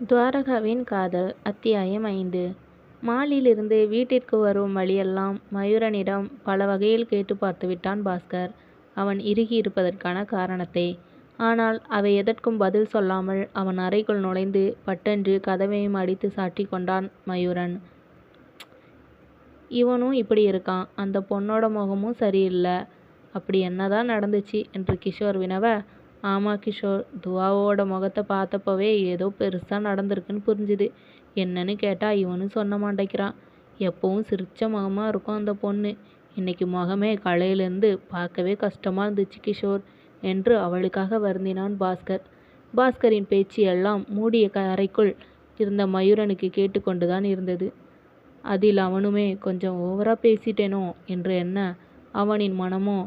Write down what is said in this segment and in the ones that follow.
துவாரகாவின் காதல் அத்தியாயம் ஐந்து மாலிலிருந்து வீட்டிற்கு வரும் வழியெல்லாம் மயூரனிடம் பல வகையில் கேட்டுப் பார்த்துவிட்டான் பாஸ்கர் அவன் இறுகி இருப்பதற்கான காரணத்தை. ஆனால் அவை எதற்கும் பதில் சொல்லாமல் அவன் அறைக்குள் நுழைந்து பட்டென்று கதவையும் அடித்து சாற்றிக் கொண்டான் மயூரன். இவனும் இப்படி இருக்கான். அந்த பொண்ணோட முகமும் சரியில்லை அப்படி என்னதான் நடந்துச்சு? என்று கிஷோர் வினவ, ஆமாம் கிஷோர். துவாவோட முகத்தை பார்த்தப்பவே ஏதோ பெருசாக நடந்திருக்குன்னு புரிஞ்சுது. என்னன்னு கேட்டால் இவனும் சொன்ன மாட்டேங்கிறான். எப்பவும் சிரித்த முகமாக இருக்கும் அந்த பொண்ணு. இன்னைக்கு முகமே கலையிலேருந்து பார்க்கவே கஷ்டமாக இருந்துச்சு கிஷோர் என்று அவளுக்காக வருந்தினான் பாஸ்கர். பாஸ்கரின் பேச்சு எல்லாம் மூடிய அறைக்குள் இருந்த மயூரனுக்கு கேட்டுக்கொண்டுதான் இருந்தது. அதில் அவனுமே கொஞ்சம் ஓவராக பேசிட்டேனோ என்று என்ன அவனின் மனமோ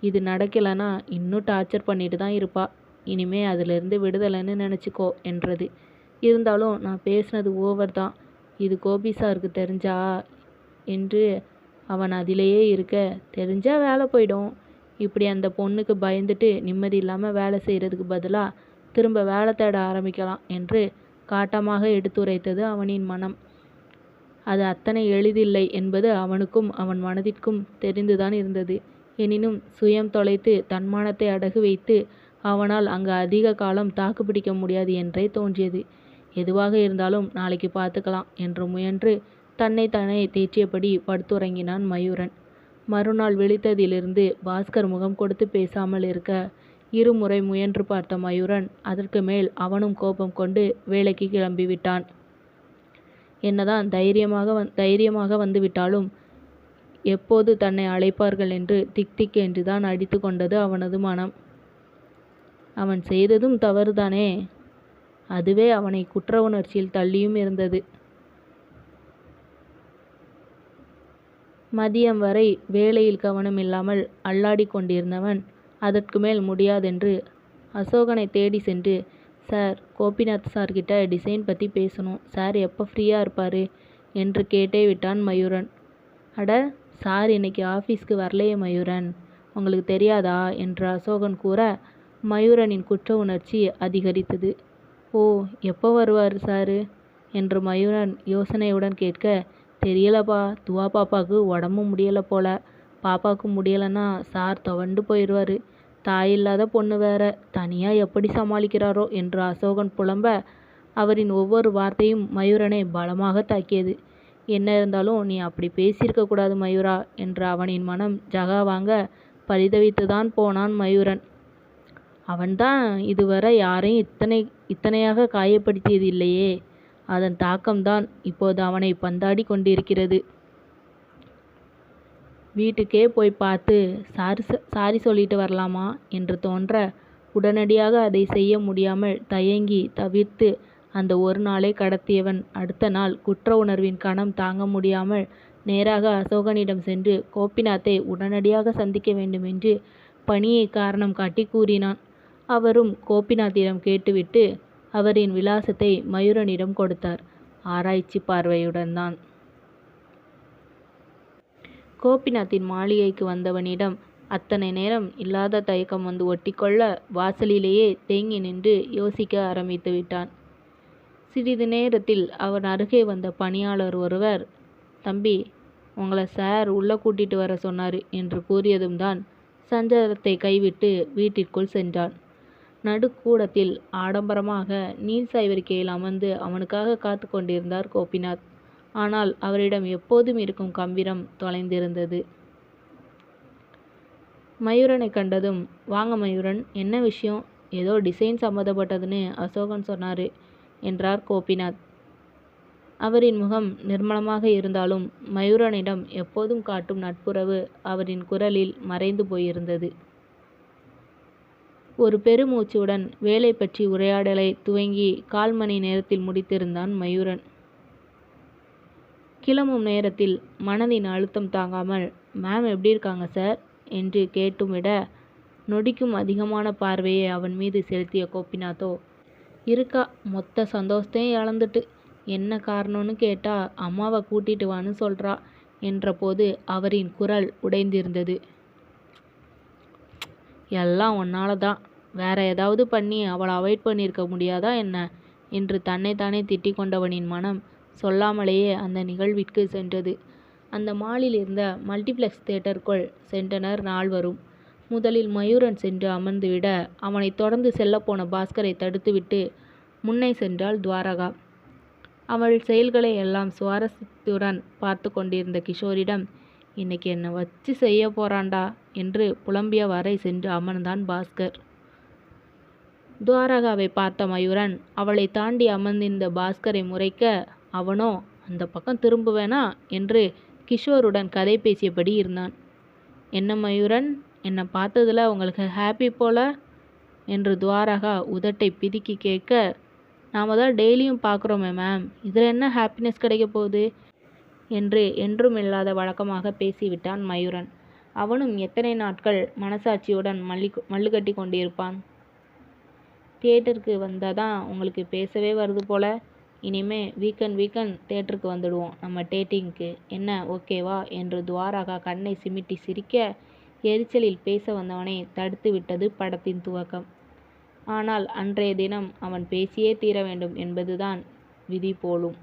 இது நடக்கலைன்னா இன்னும் டார்ச்சர் பண்ணிட்டுதான் இருப்பாள் இனிமே அதிலிருந்து விடுதலைன்னு நினச்சிக்கோ என்றது. இருந்தாலும் நான் பேசுனது ஓவர் தான். இது கோபி சாருக்கு தெரிஞ்சா என்று அவன் அதிலேயே இருக்க, தெரிஞ்சால் வேலை போயிடும். இப்படி அந்த பொண்ணுக்கு பயந்துட்டு நிம்மதி இல்லாமல் வேலை செய்கிறதுக்கு பதிலாக திரும்ப வேலை தேட ஆரம்பிக்கலாம் என்று காட்டமாக எடுத்துரைத்தது அவனின் மனம். அது அத்தனை எளிதில்லை என்பது அவனுக்கும் அவன் மனதிற்கும் தெரிந்துதான் இருந்தது. எனினும் சுயம் தொலைத்து தன்மானத்தை அடகு வைத்து அவனால் அங்கு அதிக காலம் தாக்குப்பிடிக்க முடியாது என்றே தோன்றியது. எதுவாக இருந்தாலும் நாளைக்கு பார்த்துக்கலாம் என்று முயன்று தன்னை தன்னை தேற்றியபடி படுத்துறங்கினான் மயூரன். மறுநாள் விழித்ததிலிருந்து பாஸ்கர் முகம் கொடுத்து பேசாமல் இருக்க இருமுறை முயன்று பார்த்த மயூரன் அதற்கு மேல் அவனும் கோபம் கொண்டு வேலைக்கு கிளம்பிவிட்டான். என்னதான் தைரியமாக வந் தைரியமாக வந்துவிட்டாலும் எப்போது தன்னை அழைப்பார்கள் என்று திக் திக் என்றுதான் அடித்து கொண்டது அவனது மனம். அவன் செய்ததும் தவறுதானே? அதுவே அவனை குற்ற உணர்ச்சியில் தள்ளியும் இருந்தது. மதியம் வரை வேலையில் கவனமில்லாமல் அல்லாடிக் கொண்டிருந்தவன் அதற்கு மேல் முடியாதென்று அசோகனைத் தேடிச் சென்று சார் கோபிநாத் சார்கிட்ட டிசைன் பற்றி பேசணும். சார் எப்போ ஃப்ரீயாக இருப்பார் என்று கேட்டே விட்டான் மயூரன். அட சார் இன்னைக்கு ஆஃபீஸ்க்கு வரலையே மயூரன். உங்களுக்கு தெரியாதா? என்று அசோகன் கூற மயூரனின் குற்ற உணர்ச்சி அதிகரித்தது. ஓ எப்போ வருவார் சாரு? என்று மயூரன் யோசனையுடன் கேட்க, தெரியலப்பா. துவா பாப்பாவுக்கு உடம்பு முடியலை போல. பாப்பாவுக்கு முடியலைன்னா சார் துவண்டு தாய் தாயில்லாத பொண்ணு வேற. தனியாக எப்படி சமாளிக்கிறாரோ என்று அசோகன் புலம்ப, அவரின் ஒவ்வொரு வார்த்தையும் மயூரனை பலமாக தாக்கியது. என்ன இருந்தாலும் நீ அப்படி பேசியிருக்க கூடாது மயூரா என்று அவனின் மனம் ஜகா வாங்க பரிதவித்துதான் போனான் மயூரன். அவன்தான் இதுவரை யாரையும் இத்தனை இத்தனையாக காயப்படுத்தியது இல்லையே. அதன் தாக்கம்தான் இப்போது அவனை பந்தாடி கொண்டிருக்கிறது. வீட்டுக்கே போய் பார்த்து சாரி சாரி சொல்லிட்டு வரலாமா என்று தோன்ற, உடனடியாக அதை செய்ய முடியாமல் தயங்கி தவிர்த்து அந்த ஒரு நாளை கடத்தியவன் அடுத்த நாள் குற்ற உணர்வின் கணம் தாங்க முடியாமல் நேராக அசோகனிடம் சென்று கோபிநாத்தை உடனடியாக சந்திக்க வேண்டுமென்று பணியை காரணம் காட்டி கூறினான். அவரும் கோபிநாத்திடம் கேட்டுவிட்டு அவரின் விலாசத்தை மயூரனிடம் கொடுத்தார். ஆராய்ச்சிப் பார்வையுடன்தான். கோபிநாத்தின் மாளிகைக்கு வந்தவனிடம் அத்தனை நேரம் இல்லாத தயக்கம் வந்து ஒட்டிக்கொள்ள வாசலிலேயே தேங்கி நின்று யோசிக்க ஆரம்பித்து விட்டான் சிறிது நேரத்தில் அவன் அருகே வந்த பணியாளர் ஒருவர் தம்பி உங்களை சார் உள்ளே கூட்டிட்டு வர சொன்னார் என்று கூறியதும்தான் சஞ்சலத்தை கைவிட்டு வீட்டிற்குள் சென்றான். நடுக்கூடத்தில் ஆடம்பரமாக நீல் சாய்வறிக்கையில் அமர்ந்து அவனுக்காக காத்து கொண்டிருந்தார் கோபிநாத். ஆனால் அவரிடம் எப்போதும் இருக்கும் கம்பீரம் தொலைந்திருந்தது. மயூரனைக் கண்டதும் வாங்க மயூரன். என்ன விஷயம்? ஏதோ டிசைன் சம்மந்தப்பட்டதுன்னு அசோகன் சொன்னார் என்றார் கோபிநாத். அவரின் முகம் நிர்மலமாக இருந்தாலும் மயூரனிடம் எப்போதும் காட்டும் நட்புறவு அவரின் குரலில் மறைந்து போயிருந்தது. ஒரு பெருமூச்சுடன் வேலை பற்றி உரையாடலை துவங்கி கால் மணி நேரத்தில் முடித்திருந்தான் மயூரன். கிளம்பும் நேரத்தில் மனதின் அழுத்தம் தாங்காமல் மேம் எப்படி இருக்காங்க சார்? என்று கேட்டும்விட, நொடிக்கும் அதிகமான பார்வையை அவன் மீது செலுத்திய கோபிநாத்தோ இருக்கா மொத்த சந்தோஷத்தையும் இழந்துட்டு. என்ன காரணம்னு கேட்டா அம்மாவை கூட்டிட்டு வான்னு சொல்றா என்றபோது அவரின் குரல் உடைந்திருந்தது. எல்லாம் உன்னாலதான். வேற ஏதாவது பண்ணி அவளை அவாய்ட் பண்ணியிருக்க முடியாதா என்ன? என்று தன்னைத்தானே திட்டிக் கொண்டவனின் மனம் சொல்லாமலேயே அந்த நிகழ்விற்கு சென்றது. அந்த மாலில் இருந்த மல்டிப்ளெக்ஸ் தேட்டருக்குள் சென்றனர் நால்வரும். முதலில் மயூரன் சென்று அமர்ந்துவிட அவனை தொடர்ந்து செல்லப்போன பாஸ்கரை தடுத்துவிட்டு முன்னே சென்றாள் துவாரகா. அவள் செயல்களை எல்லாம் சுவாரஸ்யத்துடன் பார்த்துக் கொண்டிருந்த கிஷோரிடம் இன்னைக்கு என்னை வச்சு செய்ய போறான்டா என்று புலம்பிய வரை சென்று அமர்ந்தான் பாஸ்கர். துவாரகாவை பார்த்த மயூரன் அவளைத் தாண்டி அமர்ந்திருந்த பாஸ்கரை முறைக்க அவனோ அந்த பக்கம் திரும்புவேனா என்று கிஷோருடன் கதை பேசியபடி இருந்தான். என்ன மயூரன் என்னை பார்த்ததில் உங்களுக்கு ஹாப்பி போல என்று துவாரகா உதட்டை பிதுக்கிக் கேட்க நாம் தான் டெய்லியும் பார்க்குறோமே மேம் இதில் என்ன ஹாப்பினஸ் கிடைக்க போகுது என்று என்றும் இல்லாத வழக்கமாக பேசிவிட்டான் மயூரன். அவனும் எத்தனை நாட்கள் மனசாட்சியுடன் மல்லுக்கட்டிக் கொண்டிருப்பான். தியேட்டருக்கு வந்தாதான் உங்களுக்கு பேசவே வருது போல. இனிமே வீக்கெண்ட் வீக்கெண்ட் தேட்டருக்கு வந்துடுவோம் நம்ம டேட்டிங்க்கு என்ன ஓகேவா என்று துவாரகா கண்ணை சிமிட்டி சிரிக்க எரிச்சலில் பேச வந்தவனை தடுத்து விட்டது படத்தின் துவக்கம். ஆனால் அன்றைய தினம் அவன் பேசியே தீர வேண்டும் என்பதுதான் விதி போலும்.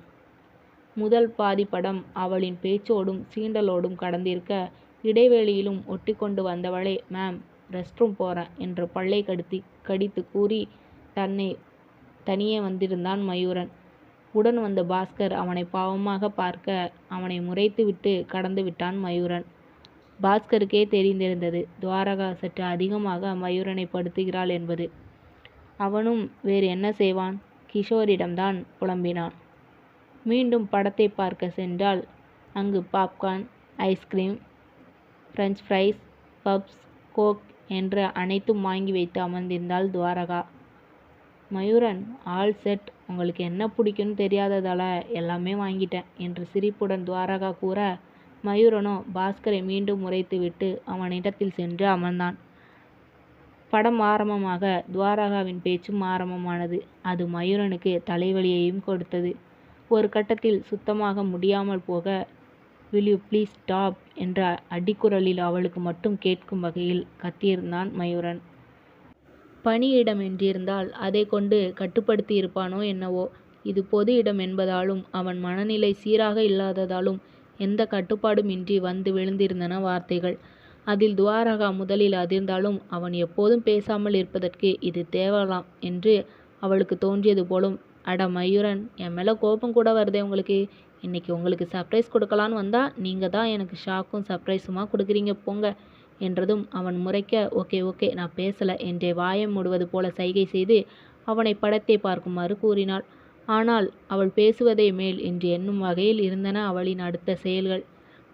முதல் பாதி படம் அவளின் பேச்சோடும் சீண்டலோடும் கடந்திருக்க இடைவெளியிலும் ஒட்டிக்கொண்டு வந்தவளே மேம் ரெஸ்ட்ரூம் போகிறேன் என்று பள்ளை பல்லைக் கடித்து கூறி தன்னை தனியே வந்திருந்தான் மயூரன். உடன் வந்த பாஸ்கர் அவனை பாவமாகப் பார்க்க அவனை முறைத்துவிட்டுக் கடந்துவிட்டான் மயூரன். பாஸ்கருக்கே தெரிந்திருந்தது துவாரகா சற்று அதிகமாக மயூரனை படுத்துகிறாள் என்பது. அவனும் வேறு என்ன செய்வான் கிஷோரிடம்தான் புலம்பினான். மீண்டும் படத்தை பார்க்க சென்றால் அங்கு popcorn ice cream French fries puffs Coke என்று அனைத்தும் வாங்கி வைத்து அமர்ந்திருந்தாள் துவாரகா. மயூரன் ஆல் செட் உங்களுக்கு என்ன பிடிக்கும்னு தெரியாததால எல்லாமே வாங்கிட்டேன் என்று சிரிப்புடன் துவாரகா கூற மயூரனோ பாஸ்கரை மீண்டும் முறைத்துவிட்டு அவனிடத்தில் சென்று அமர்ந்தான். படம் ஆரம்பமாக துவாரகாவின் பேச்சும் ஆரம்பமானது. அது மயூரனுக்கு தலைவலியையும் கொடுத்தது. ஒரு கட்டத்தில் சுத்தமாக முடியாமல் போக வில் யூ ப்ளீஸ் ஸ்டாப் என்ற அடிக்குரலில் அவளுக்கு மட்டும் கேட்கும் வகையில் கத்தியிருந்தான் மயூரன். பணியிடம் என்றிருந்தால் அதை கொண்டு கட்டுப்படுத்தியிருப்பானோ என்னவோ. இது பொது இடம் என்பதாலும் அவன் மனநிலை சீராக இல்லாததாலும் எந்த கட்டுப்பாடும் இன்றி வந்து விழுந்திருந்தன வார்த்தைகள். அதில் துவாரகா முதலில் அதிர்ந்தாலும் அவன் எப்போதும் பேசாமல் இருப்பதற்கு இது தேவலாம் என்று அவளுக்கு தோன்றியது போலும். அட மயூரன் என் மேலே கோபம் கூட வருதே உங்களுக்கு. இன்னைக்கு உங்களுக்கு சர்ப்ரைஸ் கொடுக்கலான்னு வந்தால் நீங்கள் தான் எனக்கு ஷாக்கும் சர்ப்ரைஸுமா கொடுக்குறீங்க போங்க என்றதும் அவன் முறைக்க ஓகே ஓகே நான் பேசலை என்றே வாயம் மூடுவது போல சைகை செய்து அவனை படத்தை பார்க்குமாறு கூறினாள். ஆனால் அவள் பேசுவதே மேல் என்று எண்ணும் வகையில் இருந்தன அவளின் அடுத்த செயல்கள்.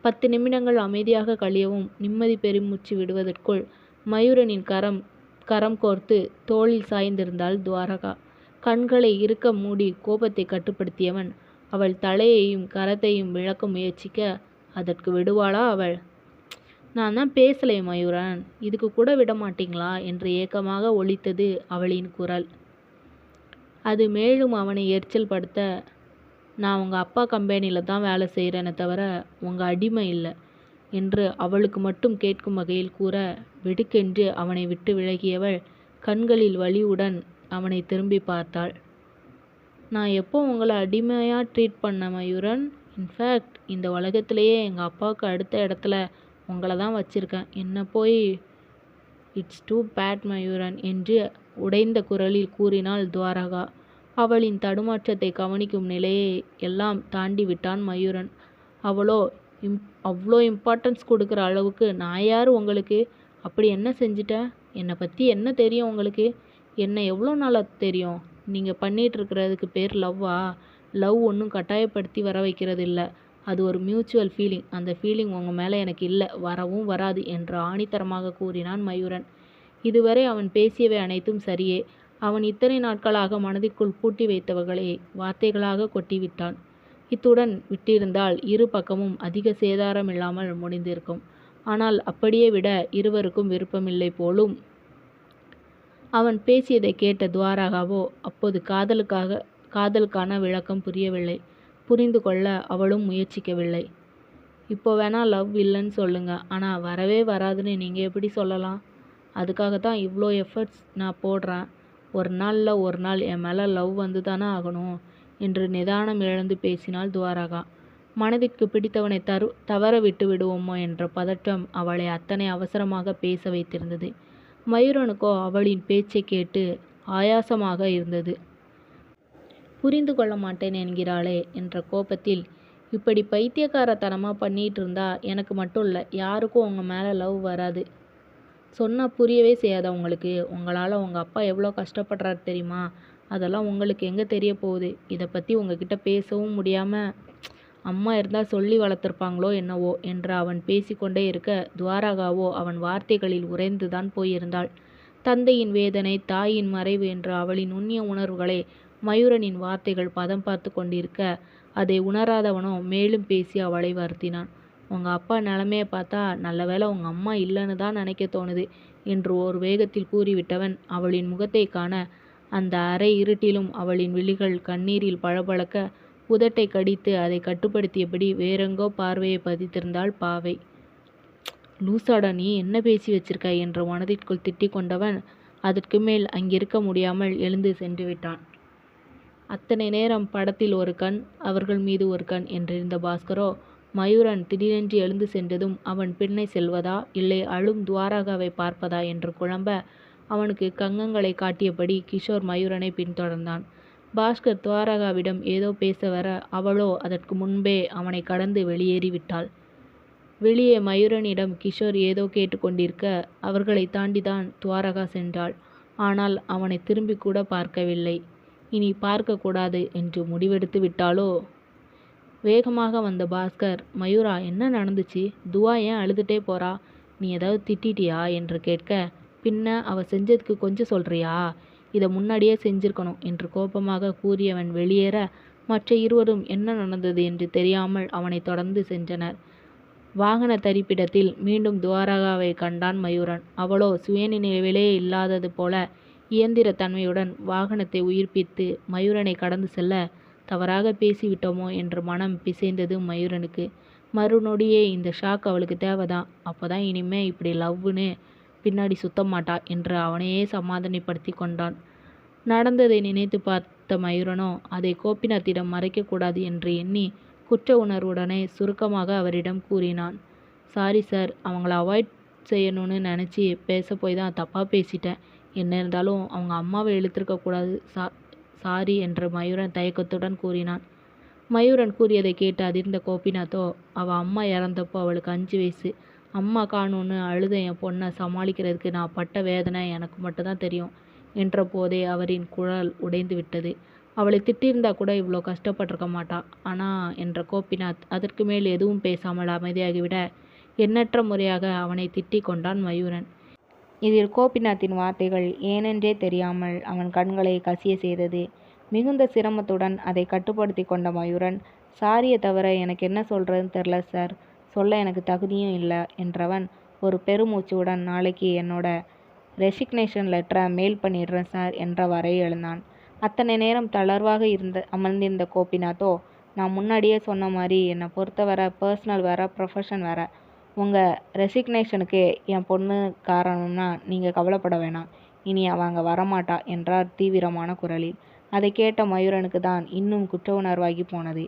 பத்து நிமிடங்கள் அமைதியாக கழியவும் நிம்மதி பெருமூச்சு விடுவதற்குள் மயூரனின் கரம் கரம் கோர்த்து தோளில் சாய்ந்திருந்தாள் துவாரகா. கண்களை இறுக்க மூடி கோபத்தை கட்டுப்படுத்தியவன் அவள் தலையையும் கரத்தையும் விளக்க முயற்சிக்க அதற்கு விடுவாளா அவள்? நான் தான் பேசலை மயூரன் இதுக்கு கூட விட மாட்டீங்களா என்று ஏக்கமாக ஒலித்தது அவளின் குரல். அது மேலும் அவனை எரிச்சல் படுத்த நான் உங்கள் அப்பா கம்பெனியில் தான் வேலை செய்கிறேனே தவிர உங்கள் அடிமை இல்லை என்று அவளுக்கு மட்டும் கேட்கும் வகையில் கூற வெடுக்கென்று அவனை விட்டு விலகியவள் கண்களில் வலியுடன் அவனை திரும்பி பார்த்தாள். நான் எப்போ உங்களை அடிமையாக ட்ரீட் பண்ண மயூரன்? இன்ஃபேக்ட் இந்த உலகத்திலேயே எங்கள் அப்பாவுக்கு அடுத்த இடத்துல உங்களை தான் வச்சுருக்கேன் என்ன போய் இட்ஸ் டூ பேட் மயூரன் என்று உடைந்த குரலில் கூறினாள் துவாரகா. அவளின் தடுமாற்றத்தை கவனிக்கும் நிலையை எல்லாம் தாண்டி விட்டான் மயூரன். அவளோ இம் அவ்வளோ இம்பார்ட்டன்ஸ் கொடுக்குற அளவுக்கு நான் யார் உங்களுக்கு? அப்படி என்ன செஞ்சுட்டேன்? என்னை பற்றி என்ன தெரியும் உங்களுக்கு? என்ன எவ்வளோ நாளாக தெரியும்? நீங்கள் பண்ணிகிட்ருக்கிறதுக்கு பேர் லவ்வா? லவ் ஒன்றும் கட்டாயப்படுத்தி வர வைக்கிறது இல்லை அது ஒரு மியூச்சுவல் ஃபீலிங். அந்த ஃபீலிங் உங்கள் மேலே எனக்கு இல்லை வரவும் வராது என்று ஆணித்தரமாக கூறினான் மயூரன். இதுவரை அவன் பேசியவை அனைத்தும் சரியே. அவன் இத்தனை நாட்களாக மனதிற்குள் பூட்டி வைத்தவர்களை வார்த்தைகளாக கொட்டிவிட்டான். இத்துடன் விட்டிருந்தால் இரு பக்கமும் அதிக சேதாரம் இல்லாமல் முடிந்திருக்கும். ஆனால் அப்படியே விட இருவருக்கும் விருப்பமில்லை போலும். அவன் பேசியதைக் கேட்ட துவாராகவோ அப்போது காதலுக்காக காதலுக்கான விளக்கம் புரியவில்லை. புரிந்து கொள்ள அவளும் முயற்சிக்கவில்லை. இப்போ வேணால் லவ் இல்லைன்னு சொல்லுங்க. ஆனால் வரவே வராதுன்னு நீங்கள் எப்படி சொல்லலாம்? அதுக்காகத்தான் இவ்வளோ எஃபர்ட்ஸ் நான் போடுறேன். ஒரு நாளில் ஒரு நாள் என் மேலே லவ் வந்து தானே ஆகணும்? என்று நிதானம் இழந்து பேசினாள் துவாரகா. மனதிற்கு பிடித்தவனை தரு தவற விட்டு விடுவோமோ என்ற பதற்றம் அவளை அத்தனை அவசரமாக பேச வைத்திருந்தது. மயூரனுக்கோ அவளின் பேச்சை கேட்டு ஆயாசமாக இருந்தது. புரிந்து கொள்ள மாட்டேன் என்கிறாளே என்ற கோபத்தில் இப்படி பைத்தியக்காரத்தனமாக பண்ணிட்டு இருந்தா எனக்கு மட்டும் இல்லை யாருக்கும் உங்கள் மேலே லவ் வராது. சொன்னால் புரியவே செய்யாதா உங்களுக்கு உங்களால் உங்கள் அப்பா எவ்வளோ கஷ்டப்படுறாரு தெரியுமா? அதெல்லாம் உங்களுக்கு எங்கே தெரிய போகுது? இதை பற்றி உங்ககிட்ட பேசவும் முடியாமல் அம்மா இருந்தால் சொல்லி வளர்த்துருப்பாங்களோ என்னவோ என்று அவன் பேசிக்கொண்டே இருக்க துவாரகாவோ அவன் வார்த்தைகளில் உறைந்துதான் போயிருந்தாள். தந்தையின் வேதனை தாயின் மறைவு என்ற அவளின் நுண்ணிய உணர்வுகளை மயூரனின் வார்த்தைகள் பதம் பார்த்து கொண்டிருக்க அதை உணராதவனோ மேலும் பேசி அவளை வருத்தினான். உங்கள் அப்பா நிலமையை பார்த்தா நல்ல வேளை உங்கள் அம்மா இல்லைன்னு தான் நினைக்க தோணுது என்று ஒரு வேகத்தில் கூறிவிட்டவன் அவளின் முகத்தை காண அந்த அரை இருட்டிலும் அவளின் விழிகள் கண்ணீரில் பளபளக்க புதட்டை கடித்து அதை கட்டுப்படுத்தியபடி வேறெங்கோ பார்வையை பதித்திருந்தாள் பாவை. லூசாடா நீ என்ன பேசி வச்சிருக்க? என்ற மனதிற்குள் திட்டிக் கொண்டவன் அதற்கு மேல் அங்கிருக்க முடியாமல் எழுந்து சென்று விட்டான். அத்தனை நேரம் படத்தில் ஒரு கண் அவர்கள் மீது ஒரு கண் என்றிருந்த பாஸ்கரோ மயூரன் திடீரென்று எழுந்து சென்றதும் அவன் பின்னே செல்வதா? இல்லை அழும் துவாரகாவை பார்ப்பதா? என்று குழம்ப அவனுக்கு கங்கங்களை காட்டியபடி கிஷோர் மயூரனை பின்தொடர்ந்தான். பாஸ்கர் துவாரகாவிடம் ஏதோ பேச வர அவளோ அதற்கு முன்பே அவனை கடந்து வெளியேறிவிட்டாள். வெளியே மயூரனிடம் கிஷோர் ஏதோ கேட்டுக்கொண்டிருக்க அவர்களை தாண்டிதான் துவாரகா சென்றாள். ஆனால் அவனை திரும்பி கூட பார்க்கவில்லை. இனி பார்க்கக்கூடாது என்று முடிவெடுத்து விட்டாளோ? வேகமாக வந்த பாஸ்கர் மயூரா என்ன நடந்துச்சு? துவா ஏன் அழுதுட்டே போறா? நீ ஏதாவது திட்டிட்டியா? என்று கேட்க பின்ன அவ செஞ்சதுக்கு கொஞ்சம் சொல்றியா? இதை முன்னாடியே செஞ்சிருக்கணும் என்று கோபமாக கூறியவன் வெளியேற மற்ற இருவரும் என்ன நடந்தது என்று தெரியாமல் அவனை தொடர்ந்து சென்றனர். வாகன தரிப்பிடத்தில் மீண்டும் துவாரகாவை கண்டான் மயூரன். அவளோ சுயநினைவிலே இல்லாதது போல இயந்திர தன்மையுடன் வாகனத்தை உயிர்ப்பித்து மயூரனை கடந்து செல்ல தவறாக பேசிவிட்டோமோ என்ற மனம் பிசைந்தது மயூரனுக்கு. மறுநொடியே இந்த ஷாக் அவளுக்கு தேவைதான் அப்போதான் இனிமே இப்படி லவ்வுன்னு பின்னாடி சுத்த மாட்டா என்று அவனையே சமாதானப்படுத்தி கொண்டான். நடந்ததை நினைத்து பார்த்த மயூரனோ அதை கோபிநாத்திடம் மறைக்கக்கூடாது என்று எண்ணி குற்ற உணர்வுடனே சுருக்கமாக அவரிடம் கூறினான். சாரி சார் அவங்கள அவாய்ட் செய்யணும்னு நினச்சி பேச போய் தான் தப்பாக பேசிட்டேன். என்ன இருந்தாலும் அவங்க அம்மாவை இழுத்துருக்கக்கூடாது சா சாரி என்று மயூரன் தயக்கத்துடன் கூறினான். மயூரன் கூறியதை கேட்டு அதிர்ந்த கோபிநாத்தோ அவள் அம்மா இறந்தப்போ அவளுக்கு அஞ்சு வயசு. அம்மா காணும்னு அழுத என் பொண்ணை சமாளிக்கிறதுக்கு நான் பட்ட வேதனை எனக்கு மட்டும்தான் தெரியும் என்ற போதே அவரின் குழல் உடைந்து விட்டது. அவளை திட்டியிருந்தா கூட இவ்வளோ கஷ்டப்பட்டிருக்க மாட்டா. ஆனால் என்ற கோபிநாத் அதற்கு மேல் எதுவும் பேசாமல் அமைதியாகிவிட. எண்ணற்ற முறையாக அவனை திட்டிக் கொண்டான் மயூரன். இதில் கோபிநாத்தின் வார்த்தைகள் ஏனென்றே தெரியாமல் அவன் கண்களை கசிய செய்தது. மிகுந்த சிரமத்துடன் அதை கட்டுப்படுத்தி கொண்ட மயூரன் சாரியை தவிர எனக்கு என்ன சொல்கிறதுன்னு தெரில சார். சொல்ல எனக்கு தகுதியும் இல்லை என்றவன் ஒரு பெருமூச்சுடன் நாளைக்கு என்னோட ரெசிக்னேஷன் லெட்டரை மெயில் பண்ணிடுறேன் சார் என்றவாறே எழுந்தான். அத்தனை நேரம் தளர்வாக இருந்த அமர்ந்திருந்த கோபிநாத்தோ நான் முன்னாடியே சொன்ன மாதிரி என்னை பொறுத்தவரை பர்சனல் வேற ப்ரொஃபஷன் வேற. உங்கள் ரெசிக்னேஷனுக்கு என் பொண்ணு காரணம்னா நீங்கள் கவலைப்பட வேணாம். இனி அவ அங்கே வரமாட்டா என்றார் தீவிரமான குரலில் அதை கேட்ட மயூரனுக்கு தான் இன்னும் குற்ற உணர்வாகி போனது.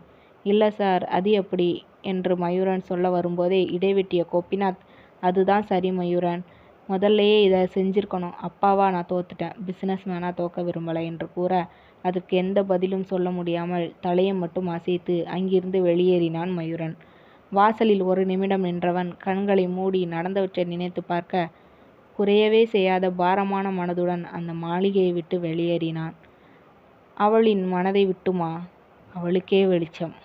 இல்லை சார் அது எப்படி? என்று மயூரன் சொல்ல வரும்போதே இடைவெட்டிய கோபிநாத் அதுதான் சரி மயூரன். முதல்லையே இதை செஞ்சிருக்கணும். அப்பாவா நான் தோத்துட்டேன். பிஸ்னஸ் மேனாக தோக்க விரும்பலை என்று கூற அதற்கு எந்த பதிலும் சொல்ல முடியாமல் தலையை மட்டும் அசைத்து அங்கிருந்து வெளியேறினான் மயூரன். வாசலில் ஒரு நிமிடம் நின்றவன் கண்களை மூடி நடந்தவற்றை நினைத்து பார்க்க குறையவே செய்யாத பாரமான மனதுடன் அந்த மாளிகையை விட்டு வெளியேறினான். அவளின் மனதை விட்டுமா? அவளுக்கே வெளிச்சம்.